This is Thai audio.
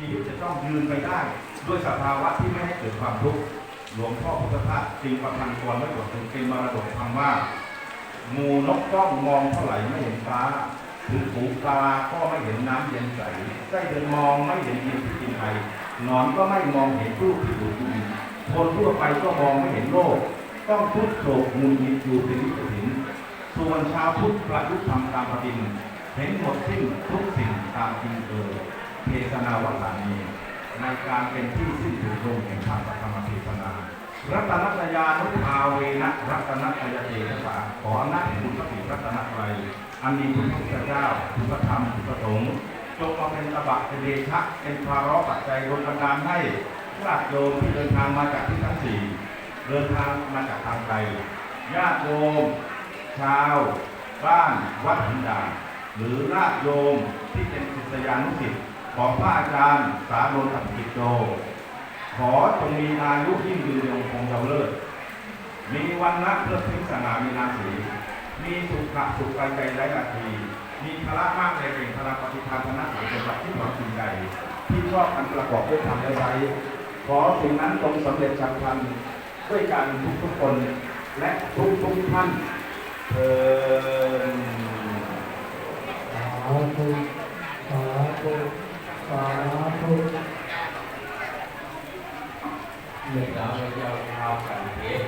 ชีวิตจะต้องยืนไปได้ ด้วยสภาวะที่ไม่ให้เกิดความทุกข์หลวงพ่อพุทธทาสจึงประพันธ์กรไว้บทหนึ่งเป็นมรดกธรรมว่าหมูนกจ้องมองเท่าไหร่ไม่เห็นฟ้าถึงหูปลาก็ไม่เห็นน้ำเย็นใสได้เดินมองไม่เห็นดินที่กินไทยนอนก็ไม่มองเห็นรูปที่ดูดีคนทั่วไปก็มองไม่เห็นโลก ต้องทุกโศกมูลยินอยู่ถึงถึงส่วนชาวพุทธประยุทธ์ทำตามปฏินเห็นหมดสิ้นทุกสิ่งตามจริงเออ เทศนาวัตานีในการเป็นที่สิ้นสุดลงแห่งทางธรรมเทศนา รัตนัตยานุภาเวนะรัตนัตยเตนะสาขออำนาจแห่งบุญพระศรีรัตนตรัยอันมีคุณพระพุทธเจ้าคุณพระธรรมคุณพระสงฆ์จงมาเป็นตบะเป็นเดชะเป็นภาระปัจจัยโดนบันดาลให้ญาติโยมที่เดินทางมาจากที่ทั้งสี่เดินทางมาจากทางไกลญาติโยมชาวบ้านวัดหินดานหรือญาติโยมที่เป็นศิษยานุศิษย์ ของพระอาจารย์สาโรนอัตติโจขอจงมีอายุยิ่งยืนยงคงเจริญมีวันนะเพื่อพิสง่ามีนาสีมีสุขะสุขใจใจไร้อาที มีพละมากในเก่งพลังปฏิภาณนะสังเป็นที่หวังสิ่งใดที่ชอบกันประกอบด้วยธรรมและใจขอสิ่งนั้นจงสำเร็จฉับพลันด้วยกันทุกทุกคนและทุกทุกท่านเออสาธุ สาธุเด็กสาวเด็กยาาวกันเทศ